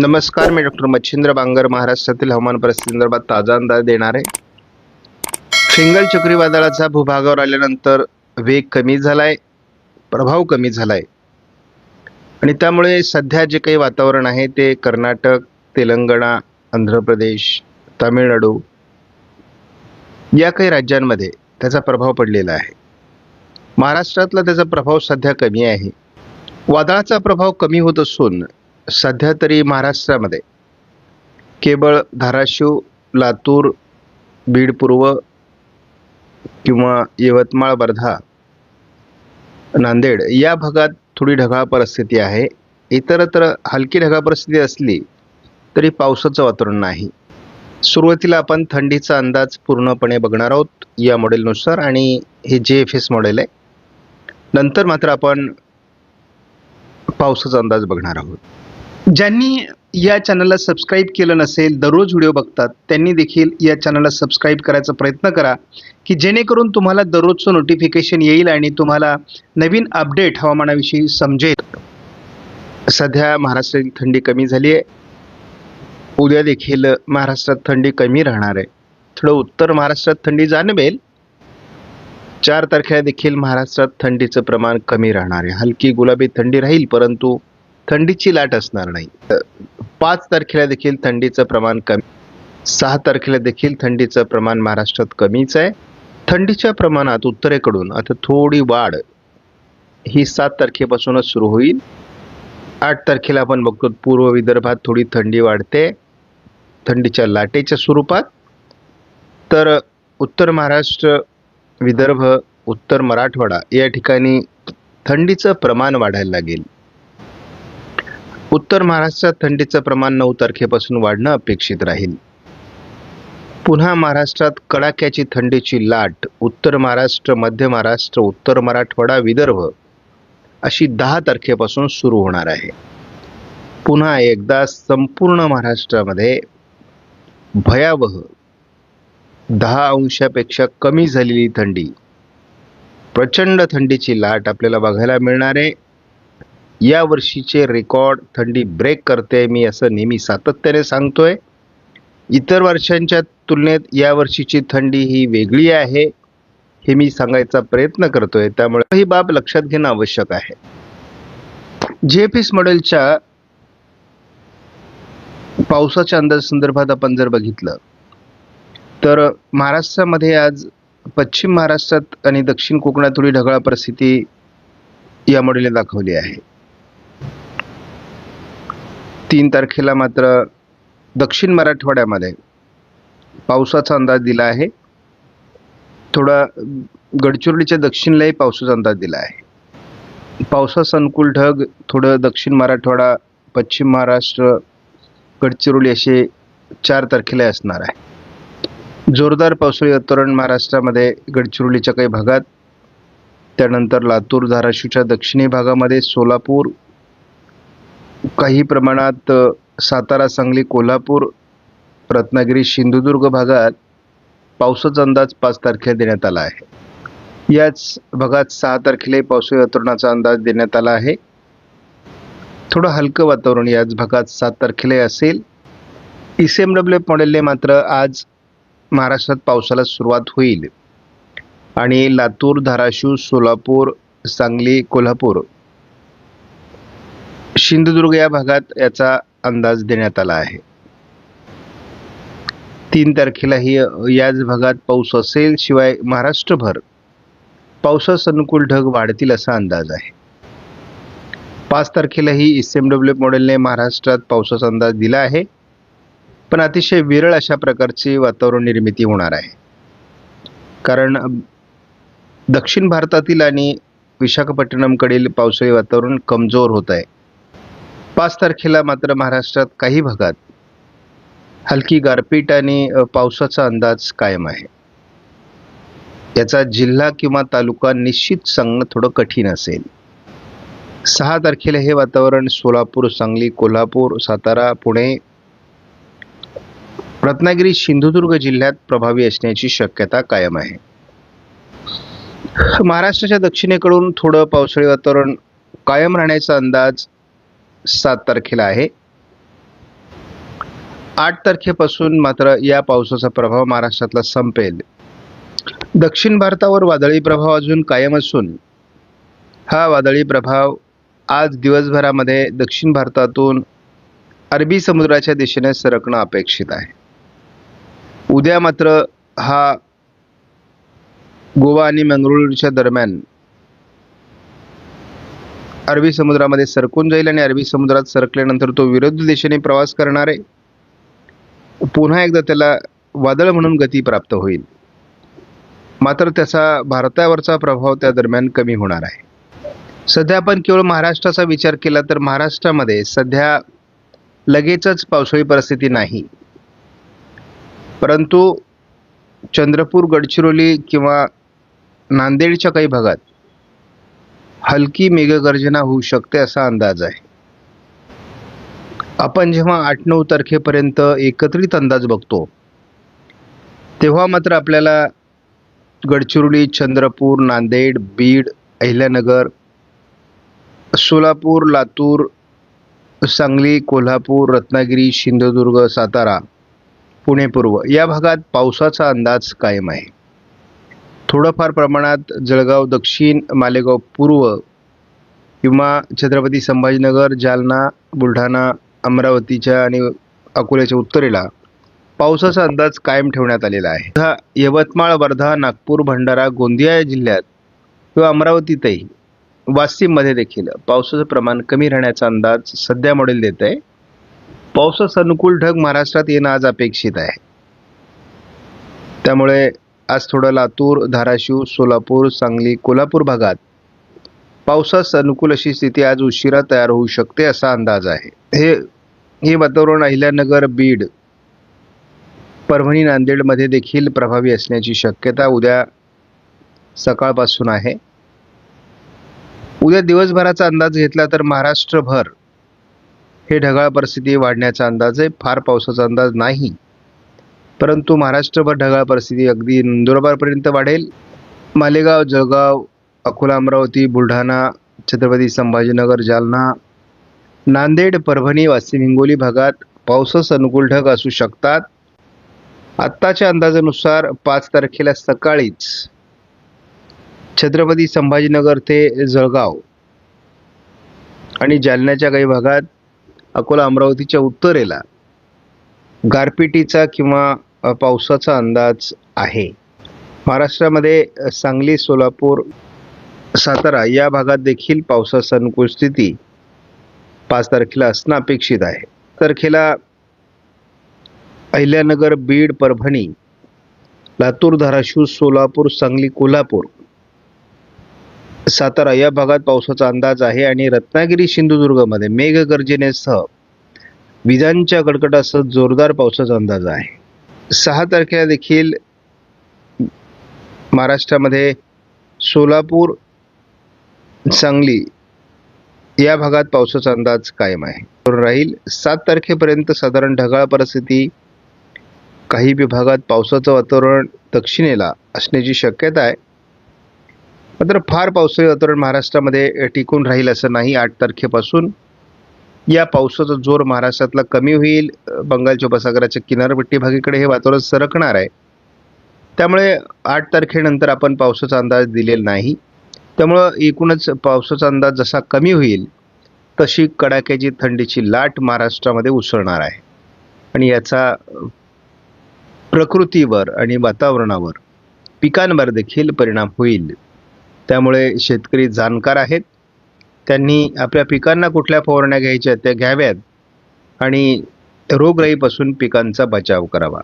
नमस्कार मी डॉक्टर मच्छिंद्र बांगर महाराष्ट्रातील हवामान परिस्थितीसंदर्भात ताजा अंदाज देणार आहे. फिंगल चक्रीवादळाचा भूभागावर आल्यानंतर वेग कमी झालाय प्रभाव कमी झालाय. आणि त्यामुळे सध्या जे काही वातावरण आहे ते कर्नाटक तेलंगणा आंध्र प्रदेश तामिळनाडू या काही राज्यांमध्ये त्याचा प्रभाव पडलेला आहे. महाराष्ट्रातला त्याचा प्रभाव सध्या कमी आहे. वादळाचा प्रभाव कमी होत असून सध्या तरी महाराष्ट्रामध्ये केवळ धाराशिव लातूर बीड पूर्व किंवा यवतमाळ वर्धा नांदेड या भागात थोडी ढगाळ परिस्थिती आहे. इतरत्र हलकी ढगाळ परिस्थिती असली तरी पावसाचं वातावरण नाही. सुरुवातीला आपण थंडीचा अंदाज पूर्णपणे बघणार आहोत या मॉडेलनुसार आणि हे जे एफ एस मॉडेल आहे. नंतर मात्र आपण पावसाचा अंदाज बघणार आहोत. ज्यांनी या चॅनलला सबस्क्राईब केलं नसेल दररोज व्हिडिओ बघतात त्यांनी देखील या चॅनलला सबस्क्राईब करायचा प्रयत्न करा की जेणेकरून तुम्हाला दररोजचं नोटिफिकेशन येईल आणि तुम्हाला नवीन अपडेट हवामानाविषयी समजेल. सध्या महाराष्ट्रातील थंडी कमी झाली आहे उद्या देखील महाराष्ट्रात थंडी कमी राहणार आहे. थोडं उत्तर महाराष्ट्रात थंडी जाणवेल. चार तारखेला देखील महाराष्ट्रात थंडीचं प्रमाण कमी राहणार आहे. हलकी गुलाबी थंडी राहील परंतु थंडीची लाट असणार नाही. पाच तारखेला देखील थंडीचं प्रमाण कमी सहा तारखेला देखील थंडीचं प्रमाण महाराष्ट्रात कमीच आहे. थंडीच्या प्रमाणात उत्तरेकडून आता थोडी वाढ ही सात तारखेपासूनच सुरू होईल. आठ तारखेला आपण बघतो पूर्व विदर्भात थोडी थंडी वाढते थंडीच्या लाटेच्या स्वरूपात. तर उत्तर महाराष्ट्र विदर्भ उत्तर मराठवाडा या ठिकाणी थंडीचं प्रमाण वाढायला लागेल. उत्तर महाराष्ट्रात थंडीचं प्रमाण नऊ तारखेपासून वाढणं अपेक्षित राहील. पुन्हा महाराष्ट्रात कडाक्याची थंडीची लाट उत्तर महाराष्ट्र मध्य महाराष्ट्र उत्तर मराठवाडा विदर्भ अशी दहा तारखेपासून सुरू होणार आहे. पुन्हा एकदा संपूर्ण महाराष्ट्रामध्ये भयावह दहा अंशापेक्षा कमी झालेली थंडी प्रचंड थंडीची लाट आपल्याला बघायला मिळणार आहे. या वर्षीचे रेकॉर्ड थंडी ब्रेक करते मी असं नेहमी सातत्याने सांगतोय. इतर वर्षांच्या तुलनेत या वर्षीची थंडी ही वेगळी आहे हे मी सांगायचा प्रयत्न करतोय. त्यामुळे ही बाब लक्षात घेणं आवश्यक आहे. जे एफ एस मॉडेलच्या पावसाच्या अंदाज संदर्भात आपण जर बघितलं तर महाराष्ट्रामध्ये आज पश्चिम महाराष्ट्रात आणि दक्षिण कोकणात थोडी ढगाळ परिस्थिती या मॉडेलने दाखवली आहे. तीन तारखेला मात्र दक्षिण मराठवाड्यामध्ये पावसाचा अंदाज दिला आहे. थोडा गडचिरोलीच्या दक्षिणलाही पावसाचा अंदाज दिला आहे. पावसास अनुकूल ढग थोडं दक्षिण मराठवाडा पश्चिम महाराष्ट्र गडचिरोली असे चार तारखेला असणार आहे. जोरदार पावसाळी वातावरण महाराष्ट्रामध्ये गडचिरोलीच्या काही भागात त्यानंतर लातूर धाराशिवच्या दक्षिणी भागामध्ये सोलापूर काही प्रमाणात सातारा सांगली कोल्हापूर रत्नागिरी सिंधुदुर्ग भागात पावसाचा अंदाज पाच तारखेला देण्यात आला आहे. याच भागात सहा तारखेला पावसाळी वातावरणाचा अंदाज देण्यात आला आहे. थोडं हलकं वातावरण याच भागात सात तारखेला असेल. E C M W F मॉडेलने मात्र आज महाराष्ट्रात पावसाला सुरुवात होईल. आणि लातूर धाराशिव सोलापूर सांगली कोल्हापूर सिंधुदुर्ग या भागात याचा अंदाज देण्यात आला आहे. तीन तारखेलाही याच भागात पाऊस असेल शिवाय महाराष्ट्रभर पावसास अनुकूल ढग वाढतील असा अंदाज आहे. पाच तारखेलाही एस एम डब्ल्यू मॉडेलने महाराष्ट्रात पावसाचा अंदाज दिला आहे. पण अतिशय विरळ अशा प्रकारची वातावरण निर्मिती होणार आहे. कारण दक्षिण भारतातील आणि विशाखापट्टणमकडील पावसाळी वातावरण कमजोर होत आहे. पाच तारखेला मात्र महाराष्ट्रात काही भागात हलकी गारपीट आणि पावसाचा अंदाज कायम आहे. याचा जिल्हा किंवा तालुका निश्चित सांगणं थोडं कठीण असेल. सहा तारखेला हे वातावरण सोलापूर सांगली कोल्हापूर सातारा पुणे रत्नागिरी सिंधुदुर्ग जिल्ह्यात प्रभावी असण्याची शक्यता कायम आहे. महाराष्ट्राच्या दक्षिणेकडून थोडं पावसाळी वातावरण कायम राहण्याचा अंदाज सात तारखेला आहे. आठ तारखेपासून मात्र या पावसाचा प्रभाव महाराष्ट्रातला संपेल. दक्षिण भारतावर वादळी प्रभाव अजून कायम असून हा वादळी प्रभाव आज दिवसभरामध्ये दक्षिण भारतातून अरबी समुद्राच्या दिशेने सरकणं अपेक्षित आहे. उद्या मात्र हा गोवा आणि मंगळूरच्या दरम्यान अरबी समुद्रामध्ये सरकून जाईल आणि अरबी समुद्रात सरकल्यानंतर तो विरुद्ध दिशेने प्रवास करणार आहे. पुन्हा एकदा त्याला वादळ म्हणून गती प्राप्त होईल. मात्र त्याचा भारतावरचा प्रभाव त्या दरम्यान कमी होणार आहे. सध्या आपण केवळ महाराष्ट्राचा विचार केला तर महाराष्ट्रामध्ये सध्या लगेचच पावसाळी परिस्थिती नाही. परंतु चंद्रपूर गडचिरोली किंवा नांदेडच्या काही भागात हलकी मेघगर्जना होऊ शकते असा अंदाज आहे. आपण जेव्हा आठ नऊ तारखेपर्यंत एकत्रित अंदाज बघतो तेव्हा मात्र आपल्याला गडचिरोली चंद्रपूर नांदेड बीड अहिल्यानगर सोलापूर लातूर सांगली कोल्हापूर रत्नागिरी सिंधुदुर्ग सातारा पुणे पूर्व या भागात पावसाचा अंदाज कायम आहे. थोडंफार प्रमाणात जळगाव दक्षिण मालेगाव पूर्व किंवा छत्रपती संभाजीनगर जालना बुलढाणा अमरावतीच्या आणि अकोल्याच्या उत्तरेला पावसाचा अंदाज कायम ठेवण्यात आलेला आहे. हा यवतमाळ वर्धा नागपूर भंडारा गोंदिया या जिल्ह्यात किंवा अमरावतीतही वाशिममध्ये देखील पावसाचं प्रमाण कमी राहण्याचा अंदाज सध्या मॉडेल देत आहे. पावसास अनुकूल ढग महाराष्ट्रात येणं आज अपेक्षित आहे. त्यामुळे आज थोडं लातूर धाराशिव सोलापूर सांगली कोल्हापूर भागात पावसास अनुकूल अशी स्थिती आज उशिरा तयार होऊ शकते असा अंदाज आहे. हे हे वातावरण अहिल्यानगर बीड परभणी नांदेडमध्ये देखील प्रभावी असण्याची शक्यता उद्या सकाळपासून आहे. उद्या दिवसभराचा अंदाज घेतला तर महाराष्ट्रभर हे ढगाळ परिस्थिती वाढण्याचा अंदाज आहे. फार पावसाचा अंदाज नाही. परंतु महाराष्ट्रभर ढगाळ परिस्थिती अगदी नंदुरबारपर्यंत वाढेल. मालेगाव जळगाव अकोला अमरावती बुलढाणा छत्रपती संभाजीनगर जालना नांदेड परभणी वाशिम हिंगोली भागात पावसास अनुकूल ढग असू शकतात. आत्ताच्या अंदाजानुसार पाच तारखेला सकाळीच छत्रपती संभाजीनगर ते जळगाव आणि जालन्याच्या काही भागात अकोला अमरावतीच्या उत्तरेला गारपिटीचा किंवा पावसाचा अंदाज आहे. महाराष्ट्रामध्ये सांगली सोलापूर सातारा या भागात देखील पावसाचा अनुकूल स्थिती पाच तारखेला असणं अपेक्षित आहे. तारखेला अहिल्यानगर बीड परभणी लातूर धाराशिव सोलापूर सांगली कोल्हापूर सातारा या भागात पावसाचा अंदाज आहे आणि रत्नागिरी सिंधुदुर्गमध्ये मेघगर्जनेसह विजांच्या कडकडासह जोरदार पावसाचा अंदाज आहे. सहा तारखेला देखील महाराष्ट्रामध्ये सोलापूर सांगली या भागात पावसाचा अंदाज कायम आहे. राहील सात तारखेपर्यंत साधारण ढगाळ परिस्थिती. काही विभागात पावसाचं वातावरण दक्षिणेला असण्याची शक्यता आहे. मात्र फार पावसाळी वातावरण महाराष्ट्रामध्ये टिकून राहील असं नाही. आठ तारखेपासून या पावसाचा जोर महाराष्ट्रातला कमी होईल बंगालच्या उपसागराच्या किनारपट्टी भागीकडे हे वातावरण सरकणार आहे. त्यामुळे आठ तारखेनंतर आपण पावसाचा अंदाज दिलेला नाही. त्यामुळं एकूणच पावसाचा अंदाज जसा कमी होईल तशी कडाक्याची थंडीची लाट महाराष्ट्रामध्ये उसळणार आहे. आणि याचा प्रकृतीवर आणि वातावरणावर पिकांवर देखील परिणाम होईल. त्यामुळे शेतकरी जाणकार आहेत. त्यांनी आपल्या पिकांना कुठल्या फवारण्या घ्यायच्या त्या घ्याव्यात आणि रोगराईपासून पिकांचा बचाव करावा.